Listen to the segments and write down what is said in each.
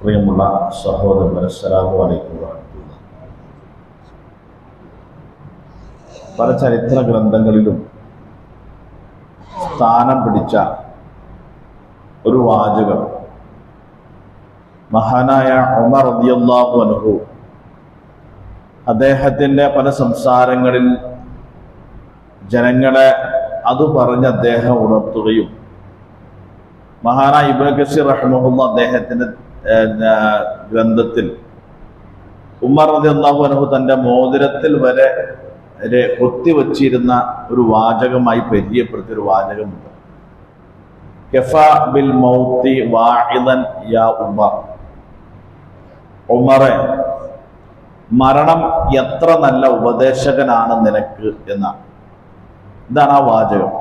പ്രിയമുള്ള സഹോദരൻ അസ്സലാമു അലൈക്കും വറഹ്മത്തുള്ളാഹി. പല ചരിത്ര ഗ്രന്ഥങ്ങളിലും സ്ഥാനം പിടിച്ച ഒരു വാചകം മഹാനായ ഉമർ റളിയല്ലാഹു അൻഹു അദ്ദേഹത്തിന്റെ പല സംസാരങ്ങളിൽ ജനങ്ങളെ അത് പറഞ്ഞ് അദ്ദേഹം ഉണർത്തുകയും മഹാനായ ഇബ്നു കസീർ റഹ്മഹുല്ല അദ്ദേഹത്തിന്റെ ഉമ്മർ റതി അള്ളാഹു അനഹു തന്റെ മോതിരത്തിൽ വരെ കൊത്തിവച്ചിരുന്ന ഒരു വാചകമായി പരിചയപ്പെടുത്തിയ ഒരു വാചകമുണ്ട്. കഫ ബിൽ മൗത്തി വാഹിദൻ യാ ഉമർ. മരണം എത്ര നല്ല ഉപദേശകനാണ് നിനക്ക് എന്നാണ്. ഇതാണ് ആ വാചകം.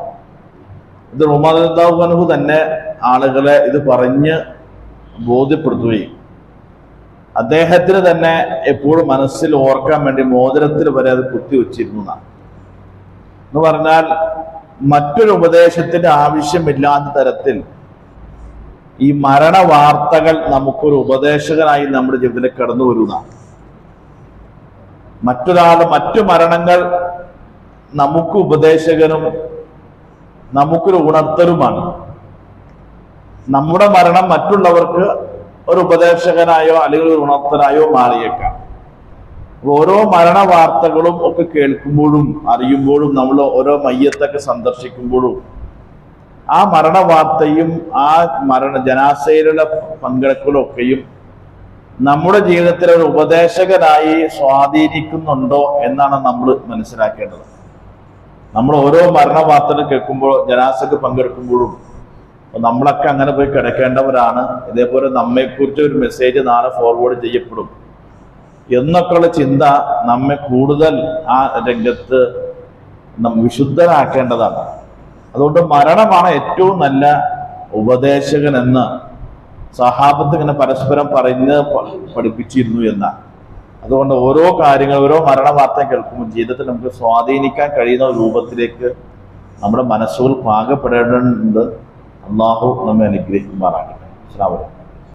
ഇത് ഉമർഹു തന്നെ ആളുകളെ ഇത് പറഞ്ഞ് ബോധ്യപ്പെടുത്തുകയും അദ്ദേഹത്തിന് തന്നെ എപ്പോഴും മനസ്സിൽ ഓർക്കാൻ വേണ്ടി മോതിരത്തിൽ വരെ അത് കുത്തിവെച്ചിരുന്നു എന്നാണ്. എന്ന് പറഞ്ഞാൽ മറ്റൊരു ഉപദേശത്തിന്റെ ആവശ്യമില്ലാത്ത തരത്തിൽ ഈ മരണ വാർത്തകൾ നമുക്കൊരു ഉപദേശകനായി നമ്മുടെ ജീവിതത്തിൽ കടന്നു വരുന്നതാണ് മറ്റൊരാൾ മറ്റു മരണങ്ങൾ നമുക്ക് ഉപദേശകനും നമുക്കൊരു ഉണർത്തലുമാണ്. നമ്മുടെ മരണം മറ്റുള്ളവർക്ക് ഒരു ഉപദേശകനായോ അല്ലെങ്കിൽ ഒരു ഉണർത്തനായോ മാറിയേക്കാം. ഓരോ മരണ വാർത്തകളും ഒക്കെ കേൾക്കുമ്പോഴും അറിയുമ്പോഴും നമ്മൾ ഓരോ മയ്യത്തൊക്കെ സന്ദർശിക്കുമ്പോഴും ആ മരണ വാർത്തയും ആ മരണ ജനാശയിലുള്ള പങ്കെടുക്കലൊക്കെയും നമ്മുടെ ജീവിതത്തിൽ ഒരു ഉപദേശകനായി സ്വാധീനിക്കുന്നുണ്ടോ എന്നാണ് നമ്മൾ മനസ്സിലാക്കേണ്ടത്. നമ്മൾ ഓരോ മരണ വാർത്തകൾ കേൾക്കുമ്പോൾ ജനാസക്ക് പങ്കെടുക്കുമ്പോഴും നമ്മളൊക്കെ അങ്ങനെ പോയി കിടക്കേണ്ടവരാണ്. ഇതേപോലെ നമ്മെക്കുറിച്ച് ഒരു മെസ്സേജ് നാളെ ഫോർവേഡ് ചെയ്യപ്പെടും. എന്നൊക്കെയുള്ള ചിന്ത നമ്മെ കൂടുതൽ ആ രംഗത്ത് വിശുദ്ധരാക്കേണ്ടതാണ്. അതുകൊണ്ട് മരണമാണ് ഏറ്റവും നല്ല ഉപദേശകൻ എന്ന് സഹാബത്ത് ഇങ്ങനെ പരസ്പരം പറഞ്ഞ് പഠിപ്പിച്ചിരുന്നു എന്ന അതുകൊണ്ട് ഓരോ കാര്യങ്ങൾ ഓരോ മരണ വാർത്ത കേൾക്കുമ്പോൾ ജീവിതത്തിൽ നമുക്ക് സ്വാധീനിക്കാൻ കഴിയുന്ന രൂപത്തിലേക്ക് നമ്മുടെ മനസ്സുകൾ പാകപ്പെടേണ്ടതുണ്ട്. അള്ളാഹു നമ്മെ അനുഗ്രഹിക്കുമാറാകട്ടെ അസ്സലാമു അലൈക്കും